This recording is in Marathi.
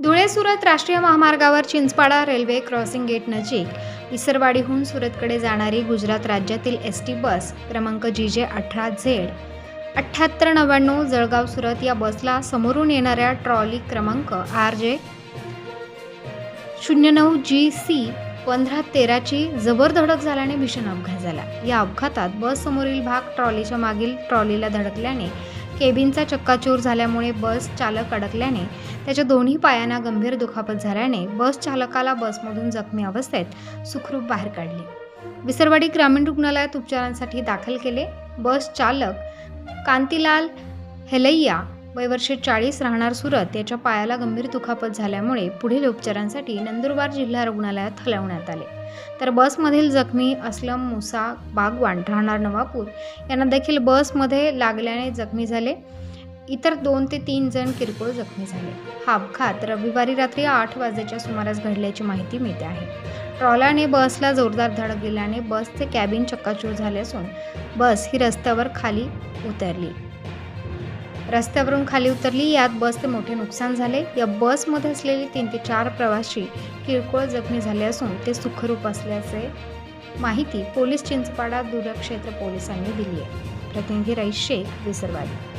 धुळे सुरत राष्ट्रीय महामार्गावर चिंचपाडा रेल्वे क्रॉसिंग गेट नजीक. इसरवाडीहून सुरतकडे जाणारी गुजरात राज्यातील एस टी बस क्रमांक जी जे अठरा झेड. अठ्ठ्याहत्तर नव्याण्णव जळगाव सुरत या बसला समोरून येणाऱ्या ट्रॉली क्रमांक आर जे शून्य नऊ जी सी पंधरा तेराची जबर धडक झाल्याने भीषण अपघात झाला. या अपघातात बस समोरील भाग ट्रॉलीच्या मागील ट्रॉलीला धडकल्याने केबिनचा चक्काचूर झाल्यामुळे बस चालक अडकल्याने त्याच्या दोन्ही पायांना गंभीर दुखापत झाल्याने बस चालकाला बसमधून जखमी अवस्थेत सुखरूप बाहेर काढले. विसरवाडी ग्रामीण रुग्णालयात उपचारांसाठी दाखल केले. बस चालक कांतीलाल हेलैया वयवर्षे चाळीस राहणार सुरत याच्या पायाला गंभीर दुखापत झाल्यामुळे पुढील उपचारांसाठी नंदुरबार जिल्हा रुग्णालयात हलवण्यात आले. तर बसमधील जखमी असलम मुसा बागवान राहणार नवापूर. यांना देखील बसमध्ये लागल्याने जखमी झाले. इतर दोन ते तीन जण किरकोळ जखमी झाले. हा अपघात रविवारी रात्री आठ वाजेच्या सुमारास घडल्याची माहिती मिळते आहे. ट्रॉलाने बसला जोरदार धडक दिल्याने बसचे कॅबिन चक्काचूर झाले असून बस ही रस्त्यावर खाली उतरली. रस्त्यावरून खाली उतरली. यात बसचे मोठे नुकसान झाले. या बसमध्ये असलेले तीन ते चार प्रवासी किरकोळ जखमी झाले असून ते सुखरूप असल्याचे माहिती पोलीस चिंचपाडा दूरक्षेत्र पोलिसांनी दिली आहे. प्रतिनिधी रईस शेख विसरवाडी.